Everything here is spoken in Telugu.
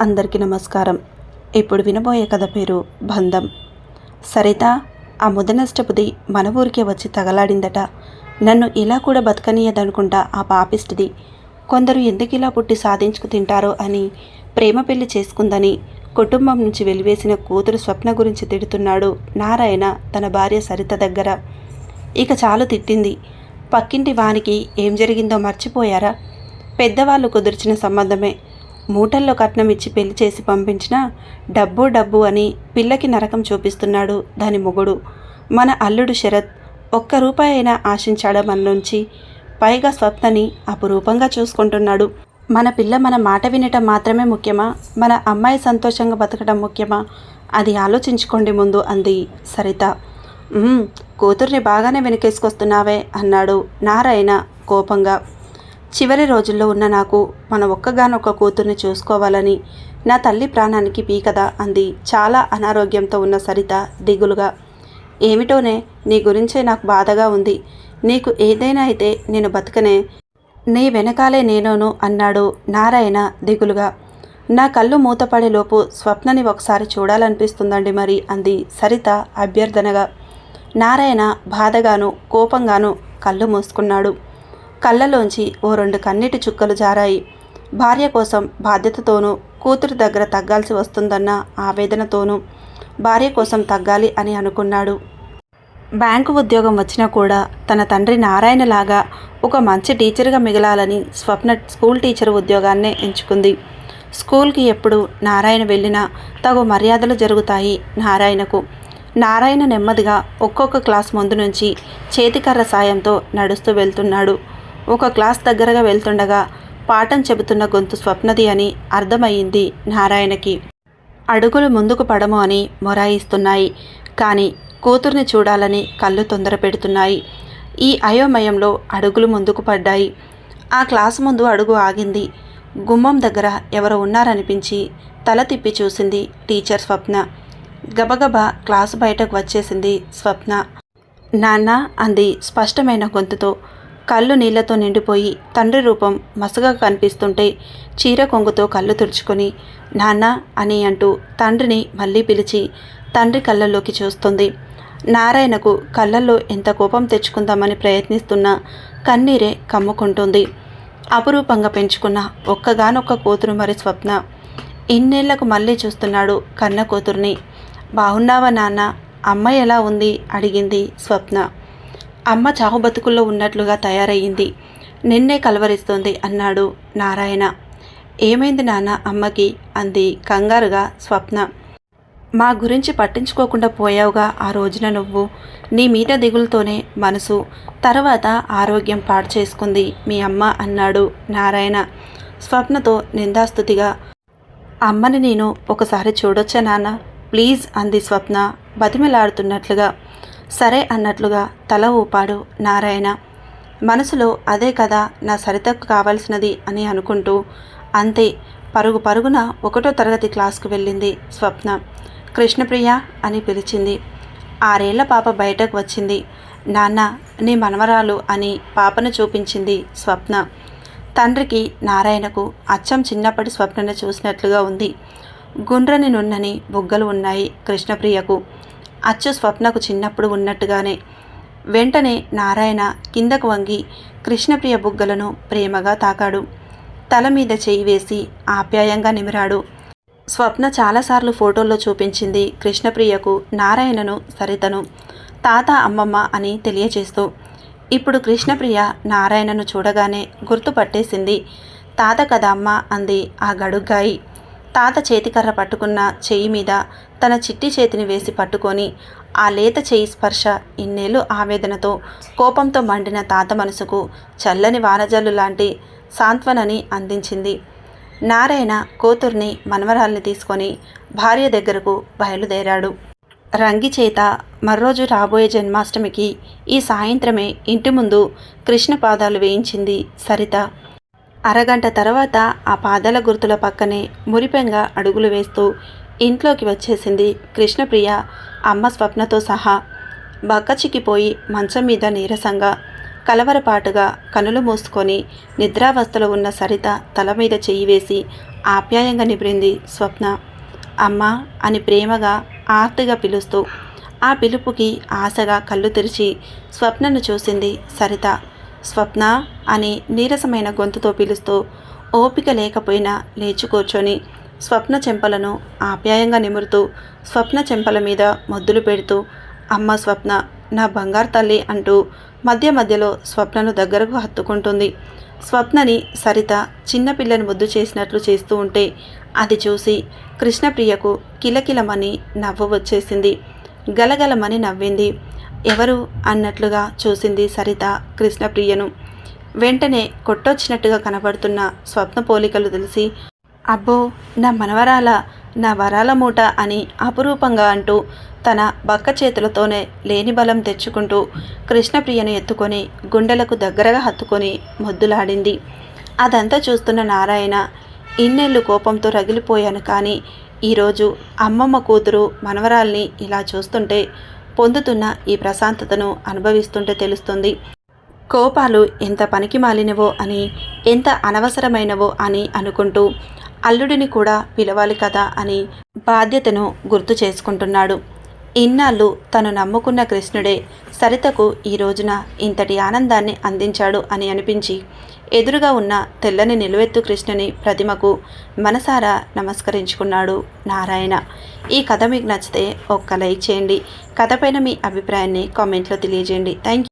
అందరికీ నమస్కారం. ఇప్పుడు వినబోయే కథ పేరు బంధం. సరిత ఆ ముదనష్టపుది మన ఊరికే వచ్చి తగలాడిందట. నన్ను ఇలా కూడా బతకనీయదనుకుంటా ఆ పాపిష్టిది కొందరు ఎందుకు ఇలా పుట్టి సాధించుకు తింటారో అని ప్రేమ పెళ్ళి చేసుకుందని కుటుంబం నుంచి వెలివేసిన కూతురు స్వప్న గురించి తిడుతున్నాడు నారాయణ తన భార్య సరిత దగ్గర. ఇక చాలు తిట్టింది. పక్కింటి వానికి ఏం జరిగిందో మర్చిపోయారా? పెద్దవాళ్ళు కుదిర్చిన సంబంధమే. మూటల్లో కట్నం ఇచ్చి పెళ్ళి చేసి పంపించిన డబ్బు డబ్బు అని పిల్లకి నరకం చూపిస్తున్నాడు దాని మొగుడు. మన అల్లుడు శరత్ ఒక్క రూపాయి అయినా ఆశించాడా మన నుంచి పైగా స్వప్నని అపురూపంగా చూసుకుంటున్నాడు. మన పిల్ల మన మాట వినటం మాత్రమే ముఖ్యమా? మన అమ్మాయి సంతోషంగా బతకడం ముఖ్యమా? అది ఆలోచించుకోండి ముందు అంది సరిత. కూతుర్ని బాగానే వెనకేసుకొస్తున్నావే అన్నాడు నారాయణ కోపంగా. చివరి రోజుల్లో ఉన్న నాకు మన ఒక్కగానొక్క కూతుర్ని చూసుకోవాలని నా తల్లి ప్రాణానికి పీకదా అంది. చాలా అనారోగ్యంతో ఉన్న సరిత దిగులుగా. ఏమిటోనే నీ గురించే నాకు బాధగా ఉంది. నీకు ఏదైనా అయితే నేను బతకనే. నీ వెనకాలే నేనోను అన్నాడు నారాయణ దిగులుగా. నా కళ్ళు మూతపడేలోపు స్వప్నని ఒకసారి చూడాలనిపిస్తుందండి మరి అంది సరిత అభ్యర్థనగా. నారాయణ బాధగాను కోపంగాను కళ్ళు మూసుకున్నాడు. కళ్ళలోంచి ఓ రెండు కన్నీటి చుక్కలు జారాయి. భార్య కోసం బాధ్యతతోనూ కూతురు దగ్గర తగ్గాల్సి వస్తుందన్న ఆవేదనతోనూ భార్య కోసం తగ్గాలి అని అనుకున్నాడు. బ్యాంకు ఉద్యోగం వచ్చినా కూడా తన తండ్రి నారాయణలాగా ఒక మంచి టీచర్గా మిగలాలని స్వప్న స్కూల్ టీచర్ ఉద్యోగాన్నే ఎంచుకుంది. స్కూల్కి ఎప్పుడు నారాయణ వెళ్ళినా తగు మర్యాదలు జరుగుతాయి నారాయణకు. నారాయణ నెమ్మదిగా ఒక్కొక్క క్లాస్ ముందు నుంచి చేతికర్ర సాయంతో నడుస్తూ వెళ్తున్నాడు. ఒక క్లాస్ దగ్గరగా వెళ్తుండగా పాఠం చెబుతున్న గొంతు స్వప్నది అని అర్థమయ్యింది నారాయణకి. అడుగులు ముందుకు పడము అని మొరాయిస్తున్నాయి. కానీ కూతుర్ని చూడాలని కళ్ళు తొందర పెడుతున్నాయి. ఈ అయోమయంలో అడుగులు ముందుకు పడ్డాయి. ఆ క్లాస్ ముందు అడుగు ఆగింది. గుమ్మం దగ్గర ఎవరు ఉన్నారనిపించి తల తిప్పి చూసింది టీచర్ స్వప్న. గబగబా క్లాసు బయటకు వచ్చేసింది స్వప్న. నాన్న అంది స్పష్టమైన గొంతుతో. కళ్ళు నీళ్ళతో నిండిపోయి తండ్రి రూపం మసగా కనిపిస్తుంటే చీర కొంగుతో కళ్ళు తుడుచుకొని నాన్న అని అంటూ తండ్రిని మళ్ళీ పిలిచి తండ్రి కళ్ళల్లోకి చూస్తుంది. నారాయణకు కళ్ళల్లో ఎంత కోపం తెచ్చుకుందామని ప్రయత్నిస్తున్నా కన్నీరే కమ్ముకుంటుంది. అపురూపంగా పెంచుకున్న ఒక్కగానొక్క కూతురు మరి స్వప్న. ఇన్నేళ్ళకు మళ్ళీ చూస్తున్నాడు కన్న కూతుర్ని. బాగున్నావా నాన్న? అమ్మ ఎలా ఉంది? అడిగింది స్వప్న. అమ్మ చావు బతుకుల్లో ఉన్నట్లుగా తయారయ్యింది. నిన్నే కలవరిస్తోంది అన్నాడు నారాయణ. ఏమైంది నాన్న అమ్మకి? అంది కంగారుగా స్వప్న. మా గురించి పట్టించుకోకుండా పోయావుగా ఆ రోజున నువ్వు. నీ మీద దిగులతోనే మనసు. తర్వాత ఆరోగ్యం పాడు చేసుకుంది మీ అమ్మ అన్నాడు నారాయణ. స్వప్నతో నిందాస్తుతిగా. అమ్మని నేను ఒకసారి చూడొచ్చా నాన్న? ప్లీజ్ అంది స్వప్న బతిమిలాడుతున్నట్లుగా. సరే అన్నట్లుగా తల ఊపాడు నారాయణ. మనసులో అదే కదా నా సరితకు కావాల్సినది అని అనుకుంటూ అంతే పరుగు పరుగున ఒకటో తరగతి క్లాస్కు వెళ్ళింది స్వప్న. కృష్ణప్రియ అని పిలిచింది. ఆరేళ్ళ పాప బయటకు వచ్చింది. నాన్న నీ మనవరాలు అని పాపను చూపించింది స్వప్న. తండ్రికి నారాయణకు అచ్చం చిన్నప్పటి స్వప్నను చూసినట్లుగా ఉంది. గుండ్రని నున్నని బుగ్గలు ఉన్నాయి కృష్ణప్రియకు. అచ్చు స్వప్నకు చిన్నప్పుడు ఉన్నట్టుగానే. వెంటనే నారాయణ కిందకు వంగి కృష్ణప్రియ బుగ్గలను ప్రేమగా తాకాడు. తల మీద చేయి వేసి ఆప్యాయంగా నిమిరాడు. స్వప్న చాలాసార్లు ఫోటోల్లో చూపించింది కృష్ణప్రియకు నారాయణను సరితను తాత అమ్మమ్మ అని తెలియచేస్తూ. ఇప్పుడు కృష్ణప్రియ నారాయణను చూడగానే గుర్తుపట్టేసింది తాత కదా అమ్మ అంది ఆ గడుగ్గాయి. తాత చేతికర్ర పట్టుకున్న చెయ్యి మీద తన చిట్టి చేతిని వేసి పట్టుకొని ఆ లేత చేయి స్పర్శ ఇన్నేళ్ళు ఆవేదనతో కోపంతో మండిన తాత మనసుకు చల్లని వానజల్లు లాంటి సాంత్వనని అందించింది. నారాయణ కూతుర్ని మనవరాల్ని తీసుకొని భార్య దగ్గరకు బయలుదేరాడు. రంగి చేత మర్రోజు రాబోయే జన్మాష్టమికి ఈ సాయంత్రమే ఇంటి ముందు కృష్ణ పాదాలు వేయించింది సరిత. అరగంట తర్వాత ఆ పాదాల గుర్తుల పక్కనే మురిపెంగా అడుగులు వేస్తూ ఇంట్లోకి వచ్చేసింది కృష్ణప్రియ అమ్మ స్వప్నతో సహా. బక్కచిక్కిపోయి మంచం మీద నీరసంగా కలవరపాటుగా కనులు మూసుకొని నిద్రావస్థలో ఉన్న సరిత తల మీద చెయ్యి వేసి ఆప్యాయంగా నిబిరింది స్వప్న. అమ్మ అని ప్రేమగా ఆర్తిగా పిలుస్తూ ఆ పిలుపుకి ఆశగా కళ్ళు తెరిచి స్వప్నను చూసింది సరిత. స్వప్న అని నీరసమైన గొంతుతో పిలుస్తూ ఓపిక లేకపోయినా లేచి కూర్చొని స్వప్న చెంపలను ఆప్యాయంగా నిమురుతూ స్వప్న చెంపల మీద మొద్దులు పెడుతూ అమ్మ స్వప్న నా బంగారు తల్లి అంటూ మధ్య మధ్యలో స్వప్నను దగ్గరకు హత్తుకుంటుంది. స్వప్నని సరిత చిన్నపిల్లని ముద్దు చేసినట్లు చేస్తూ ఉంటే అది చూసి కృష్ణప్రియకు కిలకిలమని నవ్వు వచ్చేసింది. గలగలమని నవ్వింది. ఎవరు అన్నట్లుగా చూసింది సరిత కృష్ణప్రియను. వెంటనే కొట్టొచ్చినట్టుగా కనబడుతున్న స్వప్న పోలికలు తెలిసి అబ్బో నా మనవరాల నా వరాల మూట అని అపురూపంగా అంటూ తన బక్క చేతులతోనే లేని బలం తెచ్చుకుంటూ కృష్ణప్రియను ఎత్తుకొని గుండెలకు దగ్గరగా హత్తుకొని మొద్దులాడింది. అదంతా చూస్తున్న నారాయణ ఇన్నేళ్ళు కోపంతో రగిలిపోయాను కానీ ఈరోజు అమ్మమ్మ కూతురు మనవరాల్ని ఇలా చూస్తుంటే పొందుతున్న ఈ ప్రశాంతతను అనుభవిస్తుంటే తెలుస్తుంది. కోపాలు ఎంత పనికి మాలినవో అని ఎంత అనవసరమైనవో అని అనుకుంటూ అల్లుడిని కూడా పిలవాలి కదా అని బాధ్యతను గుర్తు చేసుకుంటున్నాడు. ఇన్నాళ్ళు తను నమ్ముకున్న కృష్ణుడే సరితకు ఈ రోజున ఇంతటి ఆనందాన్ని అందించాడు అని అనిపించి ఎదురుగా ఉన్న తెల్లని నిలువెత్తు కృష్ణుని ప్రతిమకు మనసారా నమస్కరించుకున్నాడు నారాయణ. ఈ కథ మీకు నచ్చితే ఒక్క లైక్ చేయండి. కథపైన మీ అభిప్రాయాన్ని కామెంట్లో తెలియజేయండి. థ్యాంక్